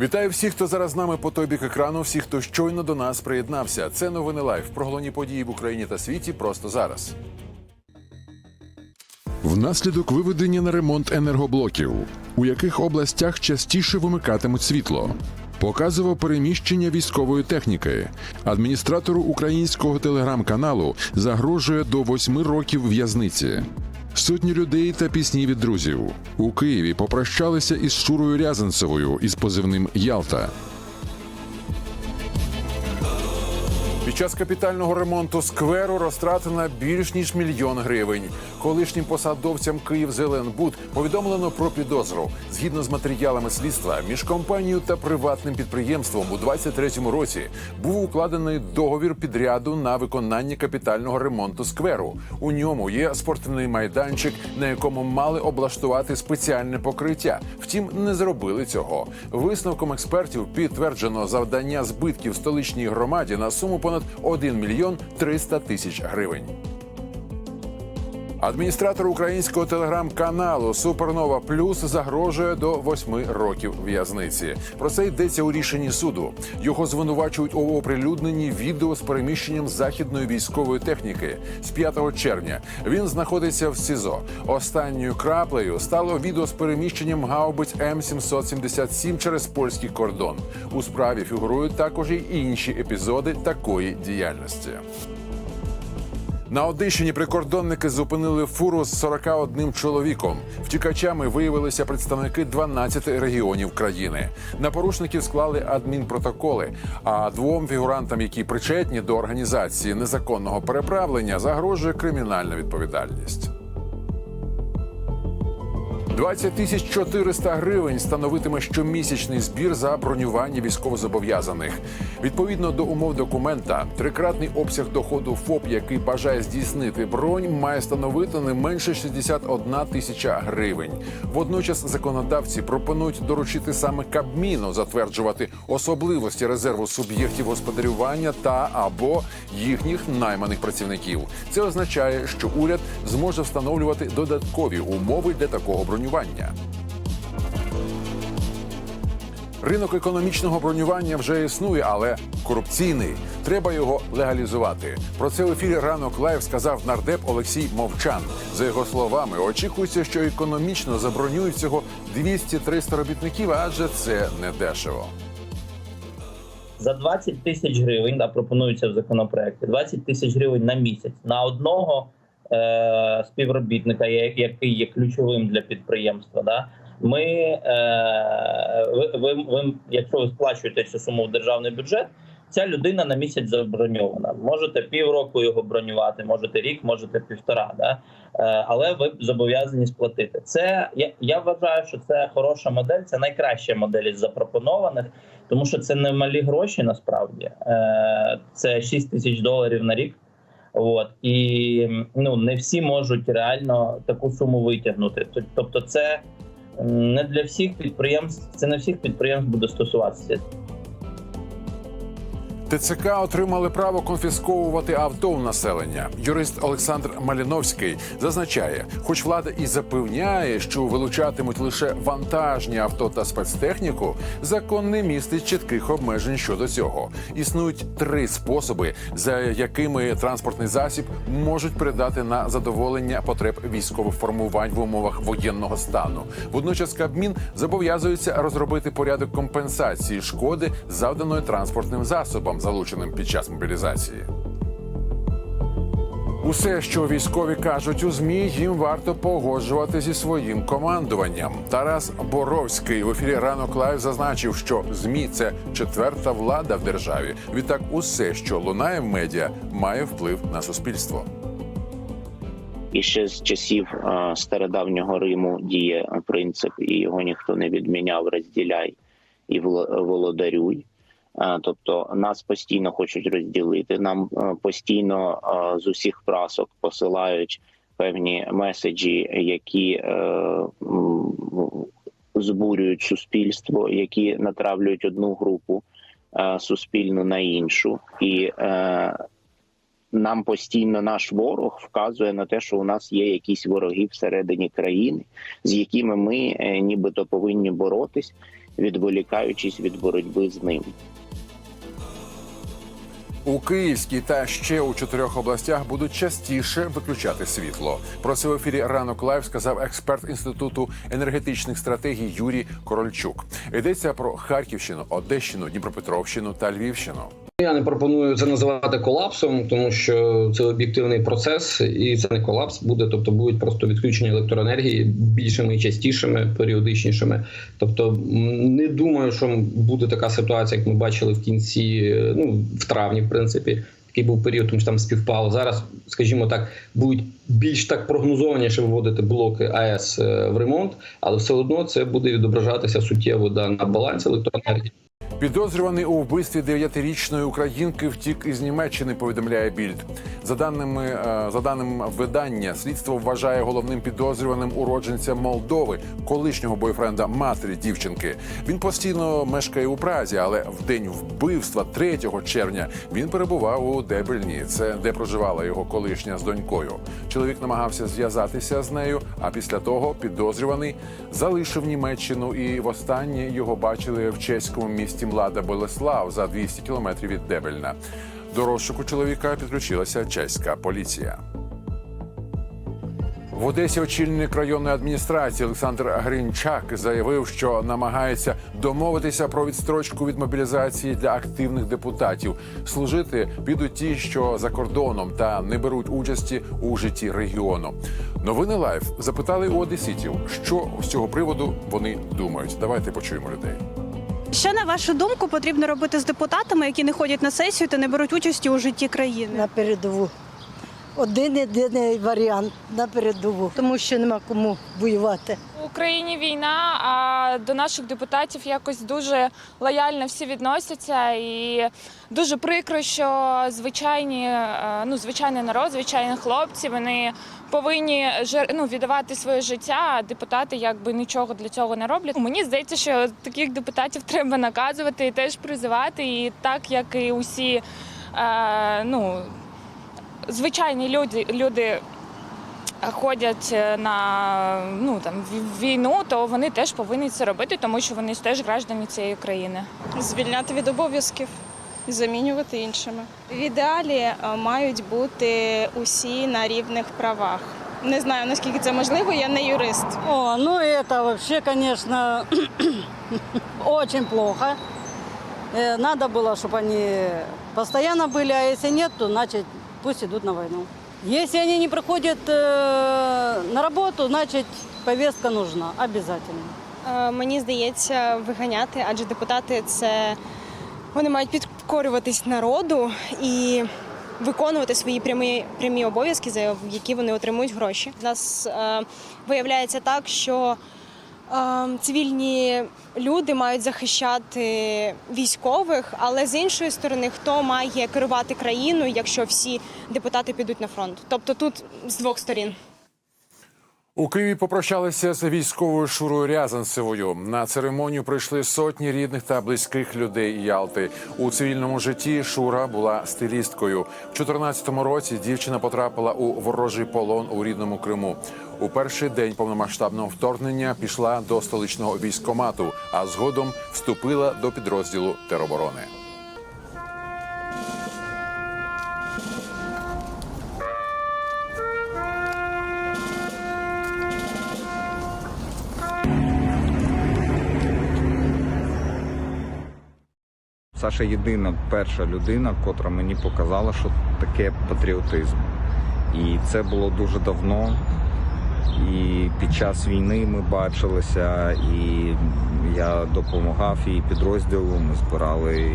Вітаю всіх, хто зараз з нами по той бік екрану. Всіх, хто щойно до нас приєднався. Це новини лайф про головні події в Україні та світі просто зараз. Внаслідок виведення на ремонт енергоблоків, у яких областях частіше вимикатимуть світло. Показував переміщення військової техніки. Адміністратору українського телеграм-каналу загрожує до восьми років в'язниці. Сотні людей та пісні від друзів у Києві попрощалися із Шурою Рязанцевою із позивним Ялта. Під час капітального ремонту скверу розтратено більш ніж мільйон гривень. Колишнім посадовцям «Київзеленбуд» повідомлено про підозру. Згідно з матеріалами слідства, між компанією та приватним підприємством у 23-му році був укладений договір підряду на виконання капітального ремонту скверу. У ньому є спортивний майданчик, на якому мали облаштувати спеціальне покриття. Втім, не зробили цього. Висновком експертів підтверджено завдання збитків столичній громаді на суму понад 1 мільйон 300 тисяч гривень. Адміністратор українського телеграм-каналу Супернова Плюс загрожує до восьми років в'язниці. Про це йдеться у рішенні суду. Його звинувачують у оприлюдненні відео з переміщенням західної військової техніки з 5 червня. Він знаходиться в СІЗО. Останньою краплею стало відео з переміщенням гаубиць М 777 через польський кордон. У справі фігурують також і інші епізоди такої діяльності. На Одещині прикордонники зупинили фуру з 41 чоловіком. Втікачами виявилися представники 12 регіонів країни. На порушників склали адмінпротоколи. А двом фігурантам, які причетні до організації незаконного переправлення, загрожує кримінальна відповідальність. 20 тисяч 400 гривень становитиме щомісячний збір за бронювання військовозобов'язаних. Відповідно до умов документа, трикратний обсяг доходу ФОП, який бажає здійснити бронь, має становити не менше 61 тисяча гривень. Водночас законодавці пропонують доручити саме Кабміну затверджувати особливості резерву суб'єктів господарювання та або їхніх найманих працівників. Це означає, що уряд зможе встановлювати додаткові умови для такого бронювання. Ринок економічного бронювання вже існує, але корупційний. Треба його легалізувати. Про це в ефірі ранок лайв сказав нардеп Олексій Мовчан. За його словами, очікується, що економічно забронюють всього 200-300 робітників, адже це не дешево. За 20 тисяч гривень, да, пропонується в законопроекті, 20 тисяч гривень на місяць на одного е, співробітника, який є ключовим для підприємства. Да, ми, е, ви, ви, ви, якщо ви сплачуєте цю суму в державний бюджет, ця людина на місяць заброньована. Можете півроку його бронювати, можете рік, можете півтора. Да? Е, але ви зобов'язані сплатити. Це я, я вважаю, що це хороша модель, це найкраща модель із запропонованих, тому що це не малі гроші насправді. Це 6 тисяч доларів на рік. От і ну не всі можуть реально таку суму витягнути. Тобто, це не для всіх підприємств, це не всіх підприємств буде стосуватися. ТЦК отримали право конфісковувати авто у населення. Юрист Олександр Маліновський зазначає, хоч влада і запевняє, що вилучатимуть лише вантажні авто та спецтехніку, закон не містить чітких обмежень щодо цього. Існують три способи, за якими транспортний засіб можуть передати на задоволення потреб військових формувань в умовах воєнного стану. Водночас Кабмін зобов'язується розробити порядок компенсації шкоди, завданої транспортним засобам, залученим під час мобілізації. Усе, що військові кажуть у змі, їм варто погоджувати зі своїм командуванням. Тарас Боровський в ефірі ранок лайв зазначив, що змі це четверта влада в державі. Відтак, усе, що лунає в медіа, має вплив на суспільство. І ще з часів стародавнього Риму діє принцип, і його ніхто не відміняв. Розділяй і володарюй. Е, Тобто нас постійно хочуть розділити. Нам е, постійно е, з усіх прасок посилають певні меседжі, які збурюють суспільство, які натравлюють одну групу суспільну на іншу, і нам постійно наш ворог вказує на те, що у нас є якісь вороги всередині країни, з якими ми нібито повинні боротись. відволікаючись від боротьби з ним. У Київській та ще у чотирьох областях будуть частіше виключати світло. Про це в ефірі ранок лайв сказав експерт інституту енергетичних стратегій Юрій Корольчук. Йдеться про Харківщину, Одещину, Дніпропетровщину та Львівщину. Я не пропоную це називати колапсом, тому що це об'єктивний процес, і це не колапс буде. Тобто будуть просто відключення електроенергії більшими і частішими, періодичнішими. Тобто, не думаю, що буде така ситуація, як ми бачили в кінці, ну в травні, в принципі. Такий був період, тому що там співпало. Зараз, скажімо так, будуть більш так прогнозованіше виводити блоки АЕС е, в ремонт, але все одно це буде відображатися суттєво да, на балансі електроенергії. Підозрюваний у вбивстві дев'ятирічної українки втік із Німеччини. Повідомляє більд. За даними е, за даним видання, слідство вважає головним підозрюваним уродженця Молдови, колишнього бойфренда матері дівчинки. Він постійно мешкає у Празі, але в день вбивства 3 червня він перебував у Дебельні. Це де проживала його колишня з донькою. Чоловік намагався зв'язатися з нею. А після того підозрюваний залишив Німеччину і востаннє його бачили в чеському місті Млада Болеслав за 200 кілометрів від Дебельна. До розшуку чоловіка підключилася чеська поліція. В Одесі очільник районної адміністрації Олександр Гринчак заявив, що намагається домовитися про відстрочку від мобілізації для активних депутатів. Служити підуть ті, що за кордоном та не беруть участі у житті регіону. Новини Лайф запитали у одеситів, що з цього приводу вони думають. Давайте почуємо людей. Що на вашу думку потрібно робити з депутатами, які не ходять на сесію та не беруть участі у житті країни? на передову. Один єдиний варіант на передову, тому що нема кому воювати. В Україні війна, а до наших депутатів якось дуже лояльно всі відносяться, і дуже прикро, що звичайні, е, ну звичайний народ, звичайні хлопці, вони повинні ну, віддавати своє життя. А депутати якби нічого для цього не роблять. Мені здається, що таких депутатів треба наказувати і теж призивати, і так як і усі е, ну, звичайні люди, люди ходять е, на ну там в- війну, то вони теж повинні це робити, тому що вони теж граждані цієї країни. звільняти від обов'язків і замінювати іншими. В ідеалі е, мають бути усі на рівних правах. Не знаю наскільки це можливо, я не юрист. О, ну это вообще, конечно, очень плохо. Э, Надо было, чтобы они постоянно были, а если нет, то значит пусть идут на войну. Если они не приходят э, на работу, значит повестка нужна обязательно. Е, Мені здається, виганяти, адже депутати це вони мають підкорюватись народу і виконувати свої прямі прямі обов'язки, за які вони отримують гроші. У нас е, виявляється так, що цивільні люди мають захищати військових, але з іншої сторони, хто має керувати країною, якщо всі депутати підуть на фронт? Тобто тут з двох сторін. У Києві попрощалися з військовою Шурою Рязанцевою. На церемонію прийшли сотні рідних та близьких людей Ялти. У цивільному житті Шура була стилісткою. В 14-му році дівчина потрапила у ворожий полон у рідному Криму. У перший день повномасштабного вторгнення пішла до столичного військкомату, а згодом вступила до підрозділу тероборони. Саша єдина перша людина, котра мені показала, що таке патріотизм. І це було дуже давно. І під час війни ми бачилися, і я допомагав їй підрозділу. Ми збирали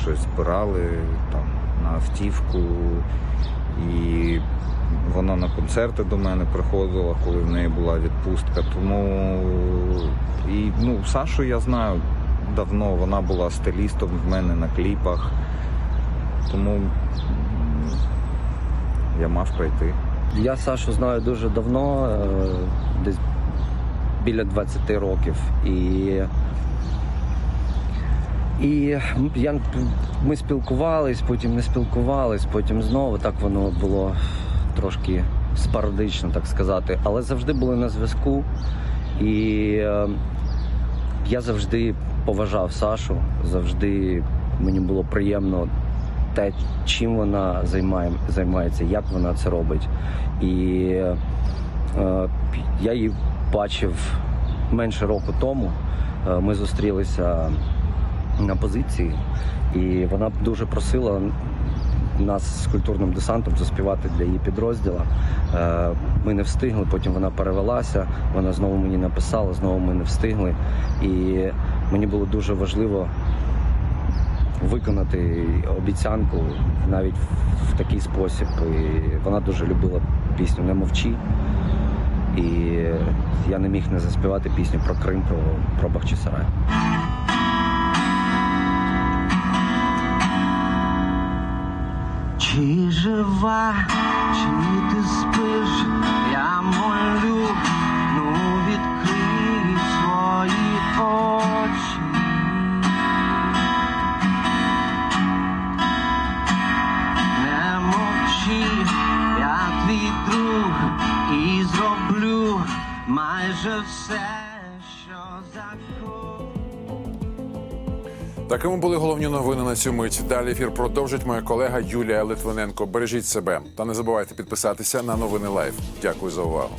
щось збирали там на автівку. І вона на концерти до мене приходила, коли в неї була відпустка. Тому і ну, Сашу я знаю давно, вона була стилістом в мене на кліпах. Тому я мав прийти. Я Сашу знаю дуже давно, е, десь біля 20 років. І, і я, ми спілкувались, потім не спілкувались, потім знову так воно було трошки спорадично, так сказати. Але завжди були на зв'язку. І е, я завжди поважав Сашу, завжди мені було приємно те, чим вона займає, займається, як вона це робить. І е, я її бачив менше року тому. Е, Ми зустрілися на позиції, і вона дуже просила нас з культурним десантом заспівати для її підрозділу. Е, Ми не встигли, потім вона перевелася, вона знову мені написала, знову ми не встигли. І мені було дуже важливо виконати обіцянку навіть в такий спосіб. І вона дуже любила пісню Не мовчи. І я не міг не заспівати пісню про Крим, про, про Бахчисарай. Чи жива, чи ти спиш, я молю, ну відкрий свої очі. Майже все, що захочу. Такими були головні новини на цю мить. Далі ефір продовжить моя колега Юлія Литвиненко. Бережіть себе та не забувайте підписатися на новини Лайф. Дякую за увагу.